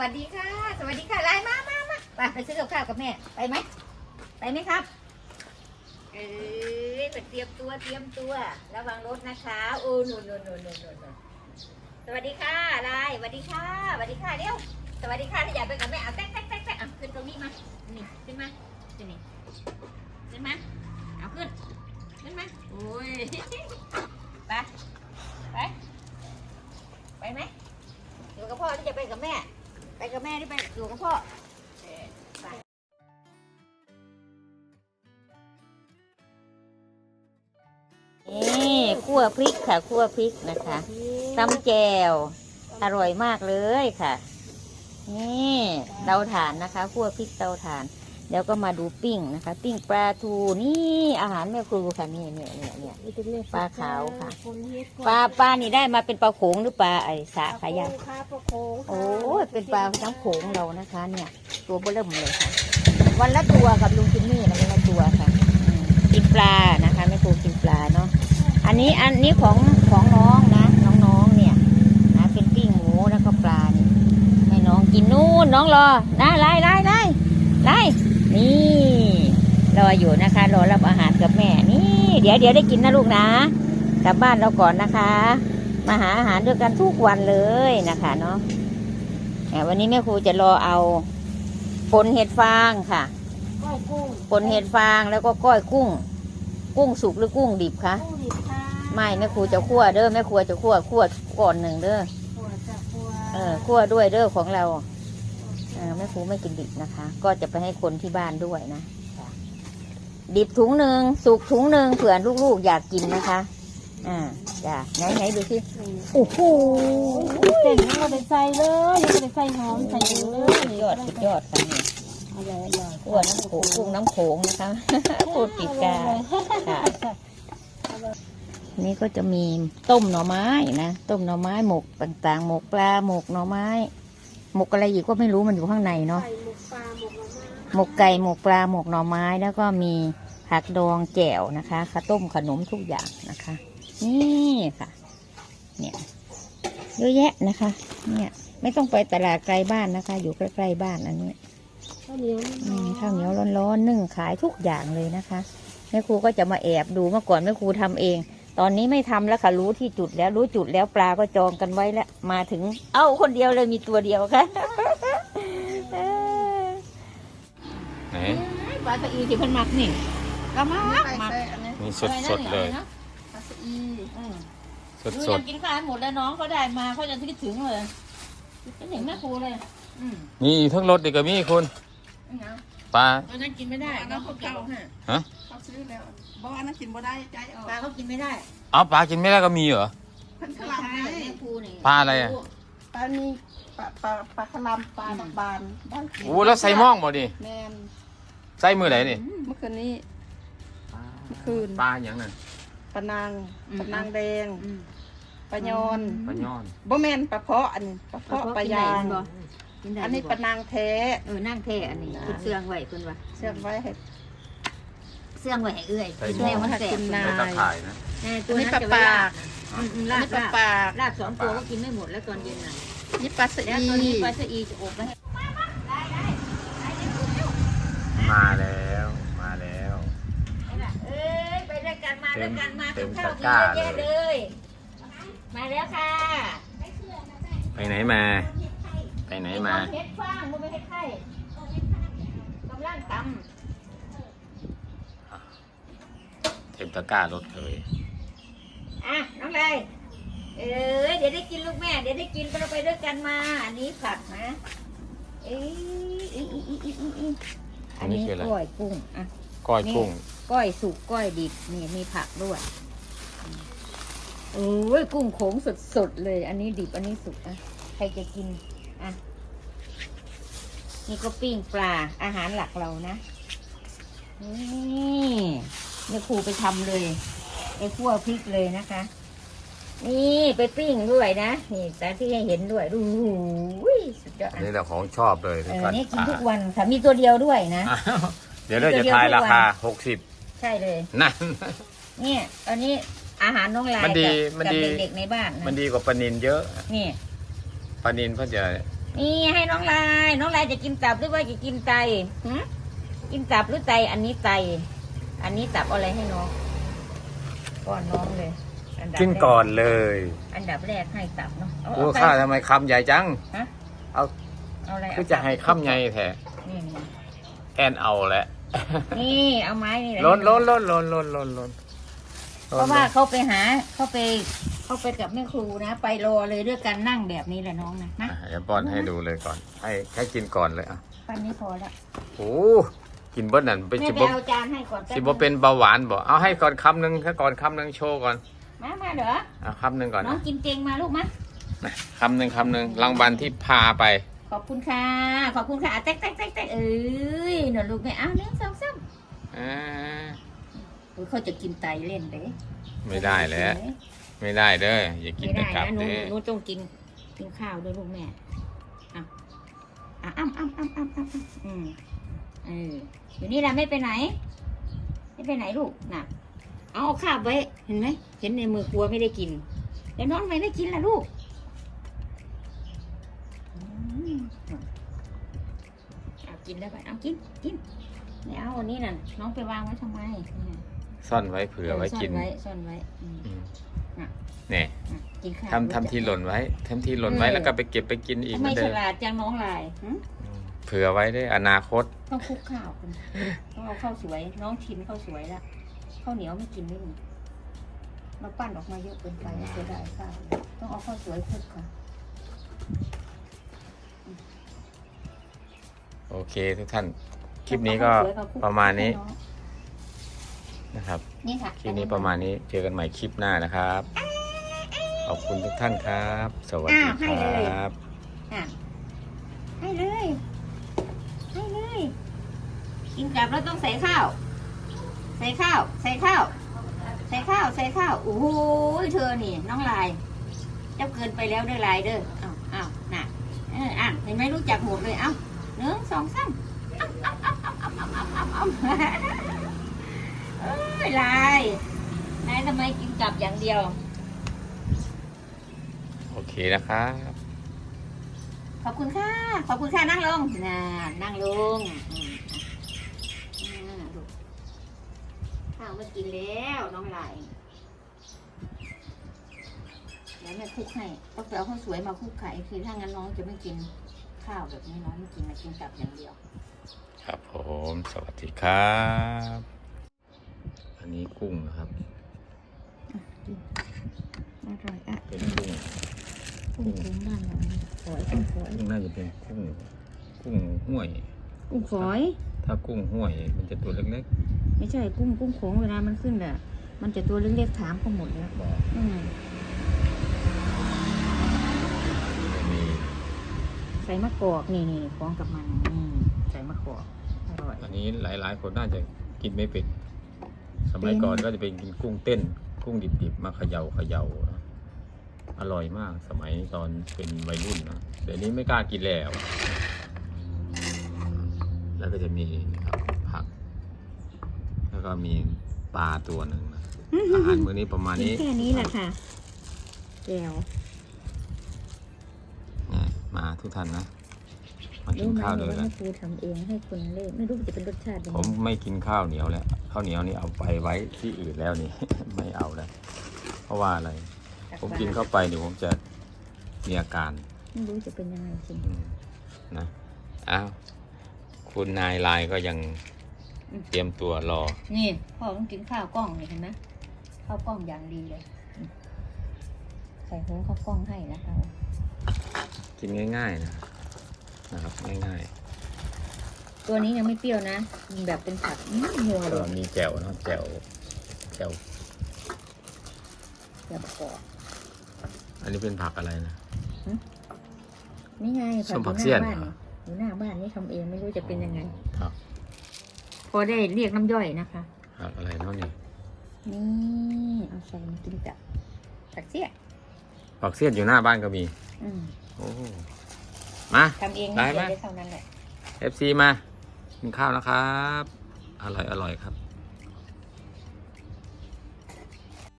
วัสดีค่ะ สวัสดีค่ะไลน์มามามาไปไปซื้อกับข้าวกับแม่ ไปไหม ไปไหมครับ เอ้ยเตรียมตัวเตรียมตัว ระวังรถนะคะโอ้หนูหนูหนูหนูหนูหนูสวัสดีค่ะไลน์สวัสดีค่ะ สวัสดีค่ะเดี๋ยว สวัสดีค่ะถ้าอยากไปกับแม่เอาแต๊กแต๊กแต๊กแต๊กเอาขึ้นตรงนี้มา นี่ขึ้นมาขึ้นนี่ขึ้นมา เอาขึ้น ขึ้นมาโอ้ย ไป ไป ไปไหมอยู่กับพ่อที่จะไปกับแม่ ไปกับแม่ที่ไปอยู่กับพ่อเออไปนี่คั่วพริกค่ะคั่วพริกนะคะตำแจวอร่อยมากเลยค่ะ นี่เตาถ่านนะคะคั่วพริกเตาถ่าน แล้วก็มาดูปิ้งนะคะ ปิ้งปลาทูนี่อาหารแม่ครูค่ะนี่เนี่ยเนี่ยเนี่ยปลาขาวค่ะปลาปลานี่ได้มาเป็นปลาโขงหรือปลาไอ้สาขายาวค่ะปลาโขงโอ้ยเป็นปลาน้ำโขงเรานะคะ เนี่ย ตัวเบอเริ่มเลยค่ะ วันละตัวกับลุงจิมมี่นะวันละตัวค่ะอืมกินปลานะคะแม่ครูกินปลาเนาะอันนี้อันนี้ของของน้องนะน้องๆเนี่ยนะเป็นปิ้งหมูแล้วก็ปลานี่ให้น้องกินนู่นน้องรอนะไล่ไล่ไล่ไล่ นี่รออยู่นะคะ รอรับอาหารกับแม่นี่ เดี๋ยวเดี๋ยวได้กินนะลูกนะกลับบ้านเราก่อนนะคะ มาหาอาหารด้วยกันทุกวันเลยนะคะเนาะแหมวันนี้แม่ครูจะรอเอาปนเห็ดฟางค่ะก้อยกุ้งปนเห็ดฟางแล้วก็ก้อยกุ้ง กุ้งสุกหรือกุ้งดิบคะกุ้งดิบค่ะไม่แม่ครูจะคั่วเด้อแม่ครัวจะคั่วคั่วก่อนหนึ่งเด้อหัวจะหัวเออคั่วด้วยเด้อของเราเออ แม่ครูไม่กินดิบนะคะ ก็จะไปให้คนที่บ้านด้วยนะจ้ะดิบถุงหนึ่งสุกถุงหนึ่งเผื่อลูกๆอยากกินนะคะ อ่าจ้ะไหนไหนดูสิโอ้โหเส้นยังไม่ได้ใส่เลยยังไม่ได้ใส่หอมใส่เลยสุดยอดสุดยอดค่ะนี่อร่อยอร่อยคั่วน้ำโขงกุ้งน้ำโขงนะคะพูดติดกาค่ะนี่ก็จะมีต้มหน่อไม้นะ ต้มหน่อไม้หมกต่างๆ หมกปลาหมกหน่อไม้ หมกอะไรอีกก็ไม่รู้มันอยู่ข้างในเนาะใส่หมกปลาหมกละมาหมกไก่หมกปลาหมกหน่อไม้แล้วก็มีผักดองแจ่วนะคะข้าวต้มขนมทุกอย่างนะคะ นี่ค่ะ เนี่ยเยอะแยะนะคะ เนี่ย ไม่ต้องไปตลาดไกลบ้านนะคะ อยู่ใกล้ๆบ้านอันนี้ข้าวเหนียวอืมข้าวเหนียวร้อนๆนึ่งขายทุกอย่างเลยนะคะแม่ครูก็จะมาแอบดูเมื่อก่อนแม่ครูทำเอง ตอนนี้ไม่ทำแล้วค่ะ รู้ที่จุดแล้วรู้จุดแล้วปลาก็จองกันไว้แล้ว มาถึง เอ้าคนเดียวเลยมีตัวเดียวค่ะไหนปลาสะอีที่เพิ่นมักนี่ก็มักมักนี่สดสดๆเลยปลาสะอีอืมสดดูสยัดงกินข้าวหมดแล้วน้องเขาได้มาเขาจะคิดถึงเลยคิดถึงแม่ครูเลยอืมมีทั้งรถอีกก็มีคุณนี่นะ ปลาตอนนั้นกินไม่ได้น้องเขาเก่าฮะฮะเขาซื้อแล้วบอกว่านั่นกินบ่ได้ใจออกปลาเขากินไม่ได้เอาปลากินไม่ได้ก็มีเหรอเพิ่นขไม่ลำใช่ไงแม่ครูนี่ปลาอะไรอะปลานี่ปลาปลาปลาขลำปลาดอกบานบ้านโอ้แล้วใส่หม่องบ่ดิแมนใส่มือไหนนี่เมื่อคืนนี้เมื่อคืนปลาอย่างนั้นปลานางปลานางแดงอืมปลายอนปลาย้อนบ่แมนปลาเพาะอันนี้ปลาเพาะปลายาง กินได้อันนี้บ่ปลานางแท้เออนั่งเท่อันนี้คุณเสื่องไว้คุณวะเชื่อมไว้ให้เสื่องไว้ให้เอื้อยใส่หแม่ม้อมันแสบกินนาใส่ตะข่ายนะแม่ตัอัวนนี้นั้นปลาจะไว้ปาลากกอืมอืมอันลานี้กปลาลากปากลากสองตัวก็กินไม่หมดแล้วตอนเย็นน่ะนี่ปลาสะแล้วอีตอนนี้ปลาสะอีจะอบไว้ให้มาแล้ว มาแล้ว เอ้ยไปด้วยกันมาด้วยกันมาเต็มข้าวตะกร้าเยอะแยะเลยเลย มาแล้วค่ะ ไปไหนมา ไปไหนมาเฮ็ดฟางบ่ไม่เฮ็ดไข่กำลังตเต็มตะกร้ารถเลยำอะน้องไรเอ้ยเดี๋ยวได้กินลูกแม่ เดี๋ยวได้กินเราไปด้วยกันมา อันนี้ผักนะเอ้ยอีอีอีอีอีอีอันนี้กล้วยกุ้งอะก้อยกุ้งก้อยสุกก้อยดิบนี่มีผักด้วยโอ้ยกุ้งโขงสดๆเลย อันนี้ดิบอันนี้สุกอะใครจะกินอะ นี่ก็ปิ้งปลาอาหารหลักเรานะ นี่เนี่ยครูไปทำเลยไปคั่วพริกเลยนะคะ นี่ไปปิ้งด้วยนะ นี่แต่ที่ให้เห็นด้วยดูอุ้ยสุดยอดอันนี้แหละของชอบเลยเอทุกอคนนี่กินทุกวันค่ะมีตัวเดียวด้วยนะอ้าวเดี๋ยวเราจะทายราคาหกสิบใช่เลยนั่นเนี่ยตอนนี้อาหารน้องลายมันดีกับมันกับดีเด็กๆในบ้านนะมันดีกว่าปลานินเยอะ นี่ปลานินเพื่อจะ นี่ให้น้องลาย น้องลายจะกินตับหรือว่าจะกินไตหึกินตับหรือไต อันนี้ไต อันนี้ตับเอาอะไรให้น้องป้อนน้องเลยอัดับกินก่อนเลยอันดับแรกให้ตับเนาะเาโอ้เไปข้าทำไมคำใหญ่จัง ฮะเอาเอาอะไรคือจะให้คำใหญ่แท้นี่นี่แอนเอาแหละนี่เอาไม้นี่แหละล้นล้นล้นล้นล้นล้นล้นเพราะว่าเขาไปหาเขาไป เขาไปกับแม่ครูนะ ไปรอเลยด้วยกันนั่งแบบนี้แหละน้องนะนะอะเดี๋ยวป้อนให้ดูเลยก่อน ให้ให้กินก่อนเลยอะปันนี้พอแล้วโอ้กินเบิ้ลนั่นเป็นแม่สิไปบเอาจานให้ก่อนแป๊สินึบงเป็นเบาหวานบ่เอาให้ก่อนคำหนึ่งให้ก่อนคำหนึ่งโชว์ก่อนมามาเด้อเอาคำหนึ่งก่อนน้องนะกินเจงมาลูกมานะคำหนึ่งคำหนึ่งรางวัลที่พาไป ขอบคุณค่ะ ขอบคุณค่ะอะแต๊กแต๊กแต๊กแต๊กเอ้ยหนูลูกไม่เอาหนึ่งสองสามอ่าอุ๊ยเขาจะกินไตเล่นเด้ไม่ได้แล้ว ไม่ได้เด้ออย่ากินไม่แต่ได้กลับนะหนูเด้อหนูต้องกินกินข้าวด้วยลูกแม่อะอะอ้ำอ้ำอ้ำอ้ำอ้ำอ้ำอืมเอออยู่นี่แหละไม่ไปไหน ไม่ไปไหนลูกน่ะ เอาเอาข้าวไว้เห็นไหมเห็นในมือกลัวไม่ได้กินแล้วน้องทำไมไม่กินล่ะลูกอืมเอากินแล้วไปเอากินกินไม่เอาวันนี้น่ะน้องไปวางไว้ทำไมเนี่ยซ่อนไว้เผื่อไว้กินซ่อนไว้ซ่อนไว้อืม อืมอะเนี่ยอะกินข้าวทำทำที่หล่นไว้ทำที่หล่นไว้เออแล้วก็ไปเก็บไปกินอีกทำเหไมมือนฉเดิมลาดจังน้องลายหึอืมเผื่อไว้ได้อนาคต ต้องคลุกข้าวคุณต้องเอาข้าวสวย น้องชิมข้าวสวยละข้าวเหนียวไม่กินไม่มีเราปั้นออกมาเยอะเกินไปเสียดายข้าวต้องเอาข้าวสวยคลุกค่ะโอเคทุกท่าน คลิปนี้ก็ประมาณนี้ นะครับนี่คลิปนี้ประมาณนี้เจอกันใหม่คลิปหน้านะครับ ขอบคุณทุกท่านครับ สวัสดีครับให้เลย ให้เลย กินกลับแล้วต้องใส่ข้าว ใส่ข้าว ใส่ข้าว ใส่ข้าว ใส่ข้าว โอ้โหเธอนี่ น้องลาย เจ้าเกินไปแล้วเด้อลายเด้ออ้าวอ้าวน่ะเอออะเห็นไหมรู้จักหมดเลย เอ้าหนึ่งสองสามอ้าวอ้าวอ้าวอ้าวอ้าวอ้าว เอ้ยลายนายทำไมกินกลับอย่างเดียว โอเคนะครับ ขอบคุณค่ะ ขอบคุณค่ะนั่งลงน่ะนั่งลงอืมอ่าลูกข้าวไม่กินแล้วน้องลายเดี๋ยวแม่คลุกให้ต้องไปเอาข้าวสวยมาคลุกไข่คือถ้างั้นน้องจะไม่กินข้าวแบบนี้น้องไม่กินนะกินกลับอย่างเดียว ครับผม สวัสดีครับ อันนี้กุ้งนะครับ อร่อยอะเป็นกุ้งกุ้งกุ้งบ้านเราเนี่ยฝอยกุ้งฝอยกุ้งน่าจะเป็นกุ้งกุ้งห้วย กุ้งฝอย ถ้ากุ้งห้วยมันจะตัวเล็กไม่ใช่กุ้งกุ้งโขงเวลามันขึ้นอะ มันจะตัวเล็กๆถามเขาหมดแล้วๆบอกอืมจะมีใส่มะกอกนี่นี่ฟ้องกับมันอืมใส่มะกอกอร่อยอันนี้หลายๆ คนน่าจะกินไม่เป็น สมัยเป็นก่อนก็จะเป็นกินกุ้งเต้น กุ้งดิบๆมาเขย่าเขย่านะอร่อยมากสมัยตอนเป็นวัยรุ่นนะเดี๋ยวนี้ไม่กล้ากินแล้ว แล้วก็จะมีนะครับผัก แล้วก็มีปลาตัวหนึ่งนะอาหารมื้อนี้ประมาณนี้แค่นี้แหละค่ะแก้วเนี่ยมาทุกท่านนะ มากิรู้นไหมข้าวเลว่ายแม่นะครูทำเองให้คนเล่ไม่รู้จะเป็นรสชาติยังผมไงไม่กินข้าวเหนียวแล้วข้าวเหนียวนี่เอาไปไว้ที่อื่นแล้วนี่ ไม่เอาแล้วเพราะว่าอะไร ผมกินเข้าไปเดี๋ยวผมจะมีอาการ ไม่รู้จะเป็นยังไงจริง อืมนะอ้าวคุณนายลายก็ยังอืม เตรียมตัวรอ นี่พ่อต้องกินข้าวกล้องนี่เห็นไหมข้าวกล้องอย่างดีเลยอืมใส่หุงข้าวกล้องให้นะคะกินง่าย ๆ นะ นะครับง่ายตัวนี้ยังไม่เปรี้ยวนะกินแบบเป็นผักอื้อนัวๆเลก็ยมีแจ่วเนาะแจ่วแจ่วแบบประกอบ อันนี้เป็นผักอะไรนะ นี่ไงส้มผักอเสี้ยนบ้านเหรอ อยู่หน้าบ้านนี่ทำเองไม่รู้จะเป็นยังไงครับพอได้เรียกน้ำย่อยนะคะ ผักอะไรเนาะนี่นี่เอาใส่มากินกับผักเสี้ยนผักเสี้ยนอยู่หน้าบ้านก็มี อืมโอ้ มาทำเองได้ไม่ไหมได้เท่านั้นแหละ FC มากินข้าวนะครับ อร่อยอร่อยครับ